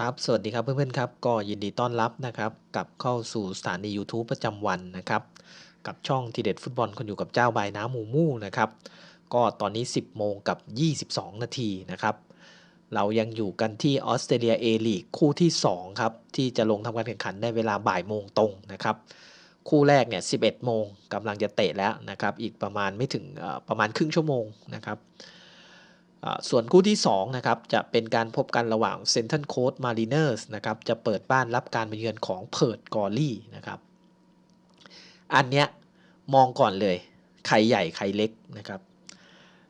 ครับ สวัสดีครับเพื่อนๆครับ ก็ยินดีต้อนรับนะครับกลับเข้าสู่สถานี YouTube ประจำวันนะครับ กับช่องทีเด็ดฟุตบอลคนอยู่กับเจ้าใบน้ำหมูมู่นะครับ ก็ตอนนี้ 10 โมงกับ 22 นาทีนะครับ เรายังอยู่กันที่ออสเตรเลียเอลีกคู่ที่ 2 ครับ ที่จะลงทำการแข่งขันในเวลาบ่ายโมงตรงนะครับ คู่แรกเนี่ย 11 โมงกำลังจะเตะแล้วนะครับ อีกประมาณไม่ถึงประมาณครึ่งชั่วโมงนะครับ ส่วนคู่ที่2นะครับจะเป็นการพบกันระหว่างเซนทันโค s มารีเนอร์สนะครับจะเปิดบ้านรับการมาเยือนของเพิร์ดกอรี่นะครับอันเนี้ยมองก่อนเลยใครใหญ่ใครเล็กนะครับ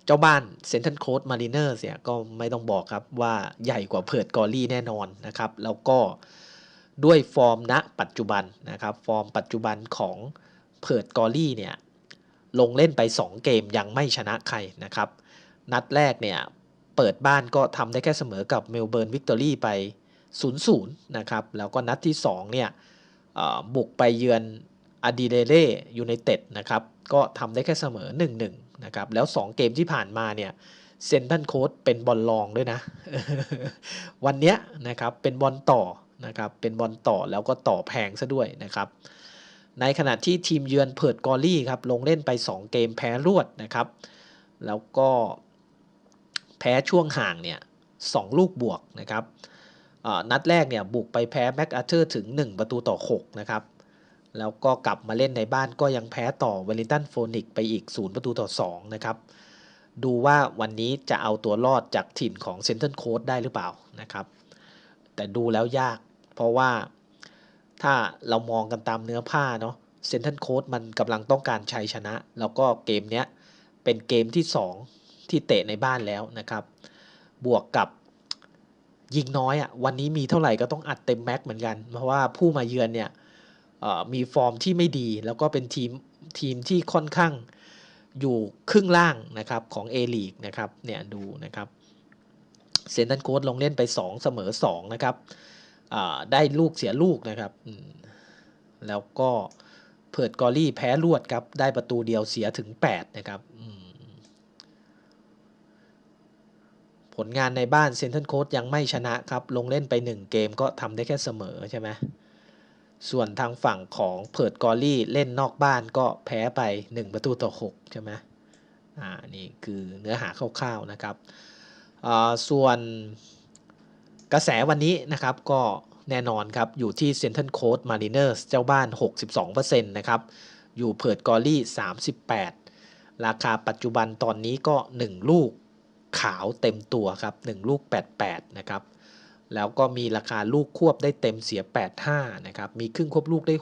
เจ้าบ้านเซนทันโค s มารีเนอร์สเนี่ยก็ไม่ต้องบอกครับว่าใหญ่กว่าเพิร์ดกอรี่แน่นอนนะครับแล้วก็ด้วยฟอร์มณปัจจุบันนะครับฟอร์มปัจจุบันของเพิร์ดกอรี่เนี่ยลงเล่นไป 2 เกมยังไม่ชนะใครนะครับ นัดแรกเนี่ยเปิดบ้านก็ทำได้แค่เสมอกับเมลเบิร์นวิกตอรี่ไป 0-0 นะครับ แล้วก็นัดที่2เนี่ยบุกไปเยือนอดิเดเล่ยูไนเต็ดนะครับ ก็ทำได้แค่เสมอ 1-1 นะครับ แล้ว 2 เกมที่ผ่านมาเนี่ยเซนทันโค้ดเป็นบอลลองด้วยนะ วันเนี้ยนะครับเป็นบอลต่อนะครับเป็นบอลต่อแล้วก็ต่อแพงซะด้วยนะครับ ในขณะที่ทีมเยือนเพิร์ดกอรี่ครับลงเล่นไป 2 เกมแพ้รวดนะครับ แล้วก็ แพ้ช่วงห่างเนี่ยสองลูกบวกนะครับนัดแรกเนี่ยบุกไปแพ้แม็กอาเธอร์ถึง 1 ประตูต่อ 6 นะครับ แล้วก็กลับมาเล่นในบ้านก็ยังแพ้ต่อเวลลิงตันโฟนิกไปอีก 0 ประตูต่อ 2 นะครับ ดูว่าวันนี้จะเอาตัวรอดจากถิ่นของเซนเตอร์โค้ดได้หรือเปล่านะครับ แต่ดูแล้วยาก เพราะว่าถ้าเรามองกันตามเนื้อผ้าเนาะเซนเตอร์โค้ดมันกำลังต้องการชัยชนะ แล้วก็เกมเนี้ยเป็นเกมที่ 2 ที่เตะในบ้านแล้วนะครับ บวกกับยิงน้อยอะ่ะวันนี้มีเท่าไหร่ก็ต้องอัดเต็มแม็กเหมือนกัน เพราะว่าผู้มาเยือนเนี่ยมีฟอร์มที่ไม่ดี แล้วก็เป็นทีมทีมที่ค่อนข้างอยู่ครึ่งล่างนะครับของ A ลีกนะครับเนี่ยดูนะครับเซนตันโคดลงเล่นไป 2 เสมอ 2 นะครับได้ลูกเสียลูกนะครับ แล้วก็เพิร์ดกอรี่แพ้รวดครับ ได้ประตูเดียวเสียถึง 8 นะครับอืม ผลงานในบ้านเซน t ั a โค้ดยังไม่ชนะครับลงเล่นไป 1 เกมก็ทำได้แค่เสมอใช่ไหมส่วนทางฝั่งของเพิร์ดกอรี่เล่นนอกบ้านก็แพ้ไป 1 ประตูต่อ 6 ใช่ไหมอ่านี่คือเนื้อหาคร่าวๆนะครับอ่าส่วนกระแสวันนี้นะครับก็แน่นอนครับ อยู่ที่เซน t ั a โค้ดมารีเนอร์สเจ้าบ้าน 62%นะครับ อยู่เพิร์ดกอรี่ 38 ราคาปัจจุบันตอนนี้ก็ 1 ลูก ขาวเต็มตัวครับ1ลูก 88 นะครับ แล้วก็มีราคาลูกควบได้เต็มเสีย 85 นะครับ มีครึ่งควบลูกได้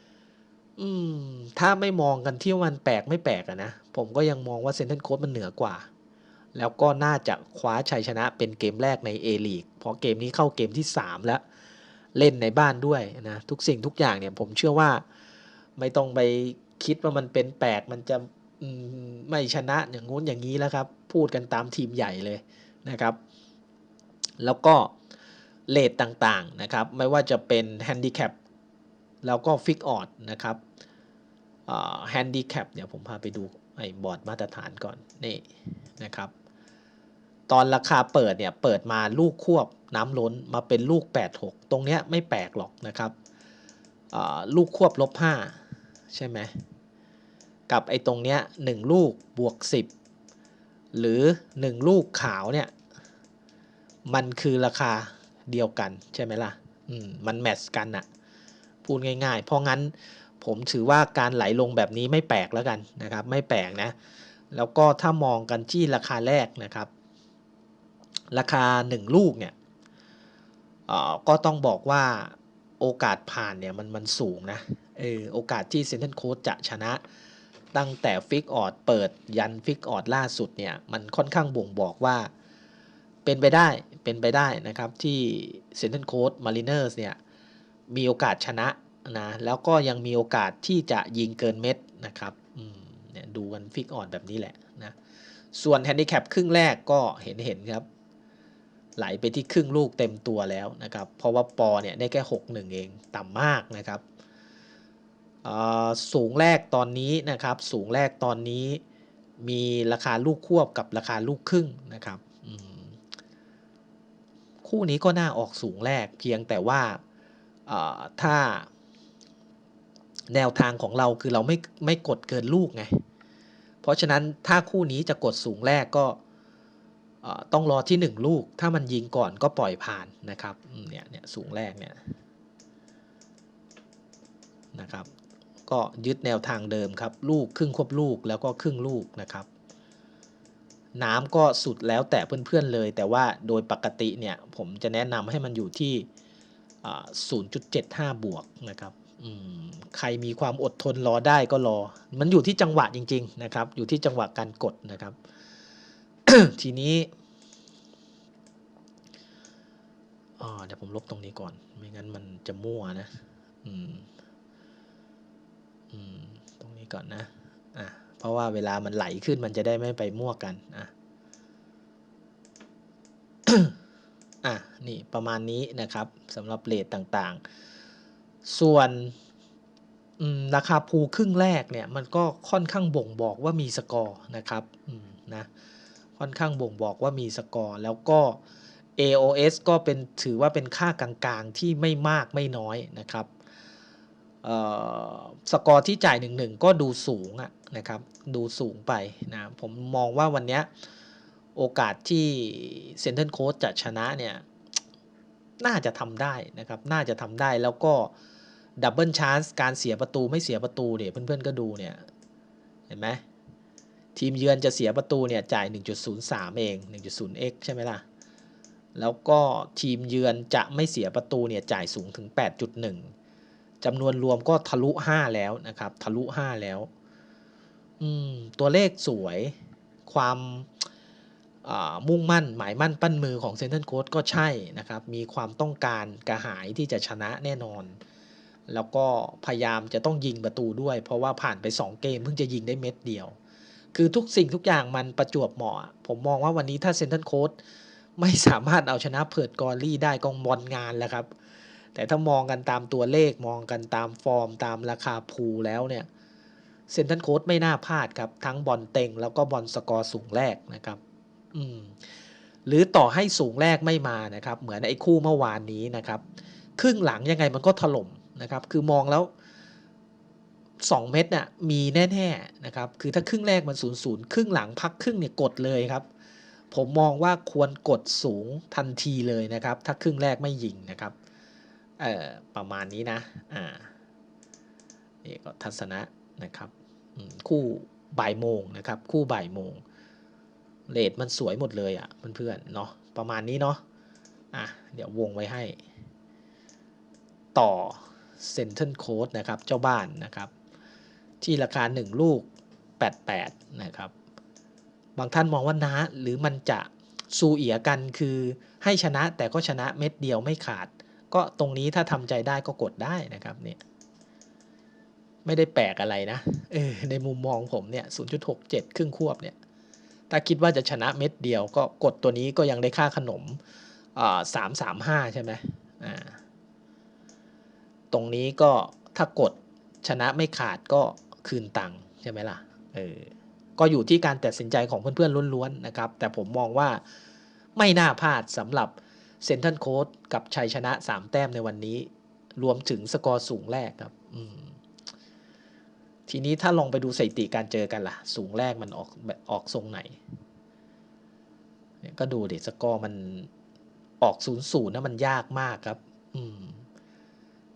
67 อืม ถ้าไม่มองกันที่วันแปลกไม่แปลกอะนะ ผมก็ยังมองว่าเซนเตอร์โค้ดมันเหนือกว่า แล้วก็น่าจะคว้าชัยชนะเป็นเกมแรกใน A ลีกเพราะเกมนี้เข้าเกมที่ 3 แล้ว เล่นในบ้านด้วยนะ ทุกสิ่งทุกอย่างเนี่ยผมเชื่อว่าไม่ต้องไปคิดว่ามันเป็นแปลกมันจะ ไม่ชนะอย่างงู้นอย่างนี้แล้วครับ พูดกันตามทีมใหญ่เลยนะครับ แล้วก็เลทต่างๆนะครับ ไม่ว่าจะเป็นแฮนดิแคปแล้วก็ฟิกออดนะครับแฮนดิแคปเดี๋ยวผมพาไปดูไอ้บอร์ดมาตรฐานก่อนนี่นะครับ ตอนราคาเปิดเนี่ยเปิดมาลูกควบน้ำล้นมาเป็นลูก 8-6 ตรงเนี้ยไม่แปลกหรอกนะครับลูกควบลบ 5 ใช่ไหม กับไอ้ตรงเนี้ยหนึ่งลูกบวก 10 หรือ 1 ลูกขาวเนี่ย มันคือราคาเดียวกันใช่ไหมล่ะ อืม มันแมทช์กันอะพูดง่ายๆ เพราะงั้นผมถือว่าการไหลลงแบบนี้ไม่แปลกแล้วกันนะครับ ไม่แปลกนะ แล้วก็ถ้ามองกันที่ราคาแรกนะครับ ราคา 1 ลูกเนี่ยเออก็ต้องบอกว่าโอกาสผ่านเนี่ยมันมันสูงนะ เออโอกาสที่เซน t ั a โค้ดจะชนะ ตั้งแต่ฟิกออดเปิดยันฟิกออดล่าสุดเนี่ยมันค่อนข้างบ่งบอกว่าเป็นไปได้เป็นไปได้นะครับที่เซน t ั a โค้ดมารีเนอร์สเนี่ยมีโอกาสชนะนะแล้วก็ยังมีโอกาสที่จะยิงเกินเม็ดนะครับอืมเนี่ยดูกันฟิกออดแบบนี้แหละนะส่วนแฮนดิแคปครึ่งแรกก็เห็นเห็นครับไหลไปที่ครึ่งลูกเต็มตัวแล้วนะครับ เพราะว่าปอเนี่ยได้แค่ 6 1 เองต่ำมากนะครับ สูงแรกตอนนี้นะครับ สูงแรกตอนนี้มีราคาลูกควบกับราคาลูกครึ่งนะครับคู่นี้ก็น่าออกสูงแรกเพียงแต่ว่าถ้าแนวทางของเราคือเราไม่ไม่กดเกินลูกไง เพราะฉะนั้นถ้าคู่นี้จะกดสูงแรกก็ต้องรอที่ 1 ลูก ถ้ามันยิงก่อนก็ปล่อยผ่านนะครับเนี่ยเนี่ยสูงแรกเนี่ยนะครับ ก็ยึดแนวทางเดิมครับ ลูกครึ่งควบลูกแล้วก็ครึ่งลูกนะครับ น้ำก็สุดแล้วแต่เพื่อนๆเลย แต่ว่าโดยปกติเนี่ยผมจะแนะนำให้มันอยู่ที่ 0.75 บวกนะครับใครมีความอดทนรอได้ก็รอ มันอยู่ที่จังหวะจริง ๆ นะครับ อยู่ที่จังหวะการกดนะครับ ทีนี้เดี๋ยวผมลบตรงนี้ก่อน ไม่งั้นมันจะมั่วนะ อืม อืมตรงนี้ก่อนนะอะเพราะว่าเวลามันไหลขึ้นมันจะได้ไม่ไปมั่วกันอะอะนี่ประมาณนี้นะครับสำหรับเลทต่างๆ ส่วนราคาพูครึ่งแรกเนี่ยมันก็ค่อนข้างบ่งบอกว่ามีสกอร์นะครับนะค่อนข้างบ่งบอกว่ามีสกอร์แล้วก็ AOS ก็เป็นถือว่าเป็นค่ากลางๆที่ไม่มากไม่น้อยนะครับ สกอร์ที่จ่าย1-1ก็ดูสูงอะนะครับดูสูงไปนะผมมองว่าวันนี้โอกาสที่เซนเ t นโค้ c จะชนะเนี่ยน่าจะทำได้นะครับน่าจะทำได้แล้วก็ดับเบิลช c e การเสียประตูไม่เสียประตูเนี่ยเพื่อนๆก็ดูเนี่ยเห็นไหมทีมเยือนจะเสียประตูเนี่ยจ่าย 1.03 เอง 1.0x ใช่ไหมล่ะแล้วก็ทีมเยือนจะไม่เสียประตูเนี่ยจ่ายสูงถึง 8.1 จำนวนรวมก็ทะลุ5แล้วนะครับ ทะลุ5แล้ว อืม ตัวเลขสวย ความมุ่งมั่น หมายมั่นปั้นมือของเซนเ t นโค้ c ก็ใช่นะครับ มีความต้องการกระหายที่จะชนะแน่นอน แล้วก็พยายามจะต้องยิงประตูด้วย เพราะว่าผ่านไป 2 เกมเพิ่งจะยิงได้เม็ดเดียว คือทุกสิ่งทุกอย่างมันประจวบเหมาะ ผมมองว่าวันนี้ถ้าเซนเ t นโค้ c ไม่สามารถเอาชนะเพิร์ดกอรี่ได้ก็บอลงานแล้วครับ แต่ถ้ามองกันตามตัวเลขมองกันตามฟอร์มตามราคาพูแล้วเนี่ยเซนทันโค้ดไม่น่าพลาดครับ ทั้งบอลเต็งแล้วก็บอลสกอร์สูงแรกนะครับอืมหรือต่อให้สูงแรกไม่มานะครับ เหมือนไอ้คู่เมื่อวานนี้นะครับ ครึ่งหลังยังไงมันก็ถล่มนะครับ คือมองแล้ว 2 เม็ดน่ะมีแน่ๆนะครับ คือถ้าครึ่งแรกมันศูนย์ศูนย์ครึ่งหลังพักครึ่งเนี่ยกดเลยครับ ผมมองว่าควรกดสูงทันทีเลยนะครับ ถ้าครึ่งแรกไม่ยิงนะครับ เอ่อประมาณนี้นะอ่านี่ก็ทัศนะนะครับคู่บ่ายโมงนะครับ คู่บ่ายโมงเลทมันสวยหมดเลยอะ่ะเพื่อนๆเนาะประมาณนี้เนาะอะเดี๋ยววงไว้ให้ ต่อเซนเ t นโค้ดนะครับเจ้าบ้านนะครับ ที่ราคา 1 ลูก 88 นะครับ บางท่านมองว่านะหรือมันจะซูเอียกันคือให้ชนะแต่ก็ชนะเม็ดเดียวไม่ขาด ก็ตรงนี้ถ้าทำใจได้ก็กดได้นะครับเนี่ยไม่ได้แปลกอะไรนะเออในมุมมองผมเนี่ย 0.67 ครึ่งควบเนี่ย ถ้าคิดว่าจะชนะเม็ดเดียวก็กดตัวนี้ก็ยังได้ค่าขนมสามสามห้าใช่ไหมอ่าตรงนี้ก็ถ้ากดชนะไม่ขาดก็คืนตังค์ใช่ไหมล่ะเออก็อยู่ที่การตัดสินใจของเพื่อนๆล้วนๆนะครับ แต่ผมมองว่าไม่น่าพลาดสำหรับ เซนทันโค้ดกับชัยชนะ 3 แต้มในวันนี้ รวมถึงสกอร์สูงแรกครับทีนี้ถ้าลองไปดูสถิติการเจอกันล่ะ สูงแรกมันออกออกทรงไหน ก็ดูเดี๋ยวสกอร์มันออกศูนย์ศูนย์นะมันยากมากครับ อืม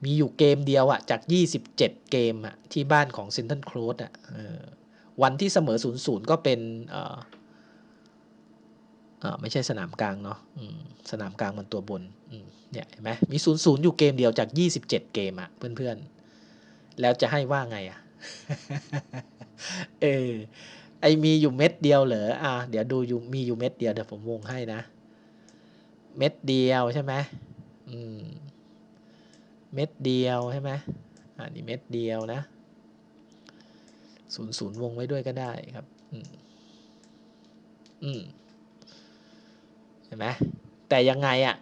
มีอยู่เกมเดียวอะจาก 27 เกมอะที่บ้านของเซนทันโคลดอะวันที่เสมอศูนย์ศูนย์ก็เป็น เอออ่าไม่ใช่สนามกลางเนาะสนามกลางมันตัวบนเนี่ยเห็นไหมมีศูนย์ศูนย์อยู่เกมเดียวจากยี่สิบเจ็ดเกมอะเพื่อนๆ แล้วจะให้ว่าไงอะเออไอมีอยู่เม็ดเดียวเหรออ่าเดี๋ยวดูอยู่มีอยู่เม็ดเดียวเดี๋ยวผมวงให้นะ เม็ดเดียวใช่ไหมอืมเม็ดเดียวใช่ไหมอ่านี่เม็ดเดียวนะศูนย์ศูนย์วงไว้ด้วยก็ได้ครับ อืมอืม ห็นไหมแต่ยังไงอะ่ะ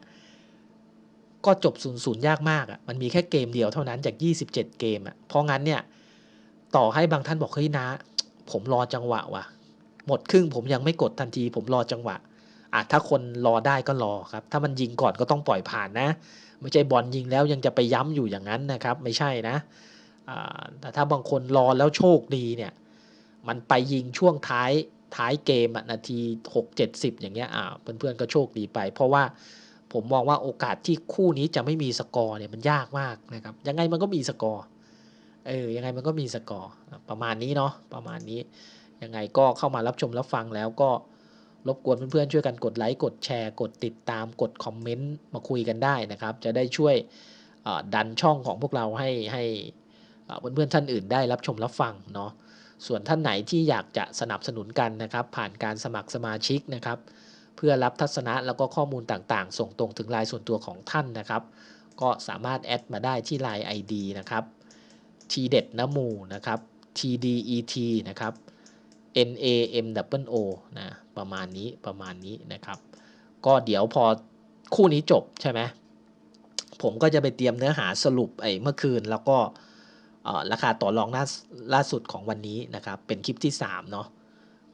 ก็จบศูนย์ศูนย์ยากมากอะ่ะมันมีแค่เกมเดียวเท่านั้นจาก 27 เกมอะ่ะเพราะงั้นเนี่ยต่อให้บางท่านบอกเฮ้ยนะ ผมรอจังหวะว่ะ หมดครึ่งผมยังไม่กดทันที ผมรอจังหวะอะถ้าคนรอได้ก็รอครับ ถ้ามันยิงก่อนก็ต้องปล่อยผ่านนะ ไม่ใช่บอลยิงแล้วยังจะไปย้ำอยู่อย่างนั้นนะครับ ไม่ใช่นะแต่ถ้าบางคนรอแล้วโชคดีเนี่ย มันไปยิงช่วงท้าย ท้ายเกมอะนาที6 70อย่างเงี้ยอ่าเพื่อนๆก็โชคดีไป เพราะว่าผมมองว่าโอกาสที่คู่นี้จะไม่มีสกอร์เนี่ยมันยากมากนะครับยังไงมันก็มีสกอร์เออยังไงมันก็มีสกอร์ประมาณนี้เนาะประมาณนี้ยังไงก็เข้ามารับชมรับฟังแล้วก็รบกวนเพื่อนๆช่วยกันกดไลค์กดแชร์ กดติดตามกดคอมเมนต์มาคุยกันได้นะครับ จะได้ช่วยดันช่องของพวกเราให้ให้เอ่อเพื่อนๆท่านอื่นได้รับชมรับฟังเนาะ ส่วนท่านไหนที่อยากจะสนับสนุนกันนะครับ ผ่านการสมัครสมาชิกนะครับ เพื่อรับทัศนะแล้วก็ข้อมูลต่างๆ ส่งตรงถึงไลน์ส่วนตัวของท่านนะครับ ก็สามารถแอดมาได้ที่ Line ID นะครับ t เด็ดนมูนะครับ tdet นะครับ n a m w o นะประมาณนี้ประมาณนี้นะครับ ก็เดี๋ยวพอคู่นี้จบใช่ไหมผมก็จะไปเตรียมเนื้อหาสรุปไอ้เมื่อคืนแล้วก็ ราคาต่อรองล่าล่าสุดของวันนี้นะครับ เป็นคลิปที่3เนาะ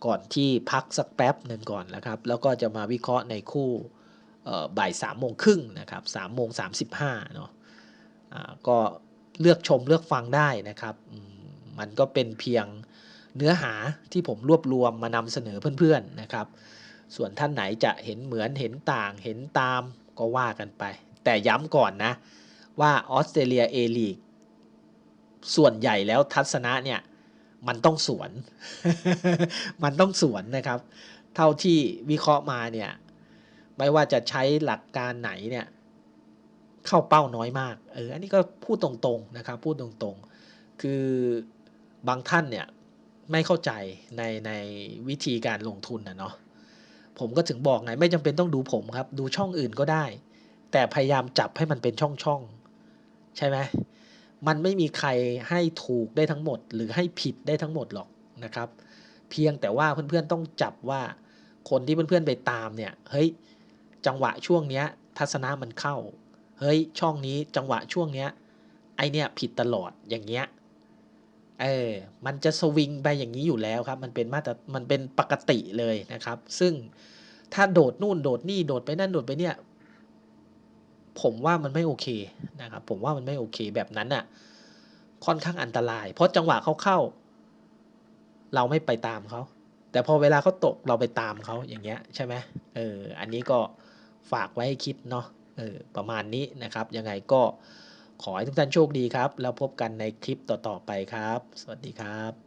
ก่อนที่พักสักแป๊บหนึ่งก่อนนะครับ แล้วก็จะมาวิเคราะห์ในคู่บ่ายสามโมงครึ่งนะครับสามโมงสามสิบห้าเนาะก็เลือกชมเลือกฟังได้นะครับมมันก็เป็นเพียงเนื้อหาที่ผมรวบรวมมานำเสนอเพื่อนๆนะครับ ส่วนท่านไหนจะเห็นเหมือนเห็นต่างเห็นตามก็ว่ากันไป แต่ย้ำก่อนนะว่าออสเตรเลียเอลีก ส่วนใหญ่แล้วทัศนะเนี่ยมันต้องสวน มันต้องสวนนะครับ เท่าที่วิเคราะห์มาเนี่ยไม่ว่าจะใช้หลักการไหนเนี่ยเข้าเป้าน้อยมาก เออ อันนี้ก็พูดตรงๆนะครับ พูดตรงๆ คือบางท่านเนี่ยไม่เข้าใจในในวิธีการลงทุนนะเนาะ ผมก็ถึงบอกไงไม่จำเป็นต้องดูผมครับ ดูช่องอื่นก็ได้ แต่พยายามจับให้มันเป็นช่องช่องๆใช่ไหม มันไม่มีใครให้ถูกได้ทั้งหมด หรือให้ผิดได้ทั้งหมดหรอกนะครับ เพียงแต่ว่าเพื่อนๆต้องจับว่าคนที่เพื่อนๆไปตามเนี่ยเฮ้ยจังหวะช่วงเนี้ย ทัศนะมันเข้า เฮ้ยช่องนี้จังหวะช่วงเนี้ยไอเนี่ยผิดตลอดอย่างเงี้ยเออมันจะสวิงไปอย่างนี้อยู่แล้วครับ มันเป็นมาตรมันเป็นปกติเลยนะครับ ซึ่งถ้าโดดนู่นโดดนี่โดดไปนั่นโดดไปเนี่ย ผมว่ามันไม่โอเคนะครับผมว่ามันไม่โอเคแบบนั้นน่ะค่อนข้างอันตราย เพราะจังหวะเขาเข้า เราไม่ไปตามเขา แต่พอเวลาเขาตกเราไปตามเขาอย่างเงี้ยใช่ไหมเอออันนี้ก็ฝากไว้ให้คิดเนาะเออประมาณนี้นะครับ ยังไงก็ขอให้ทุกท่านโชคดีครับ แล้วพบกันในคลิปต่อๆไปครับ สวัสดีครับ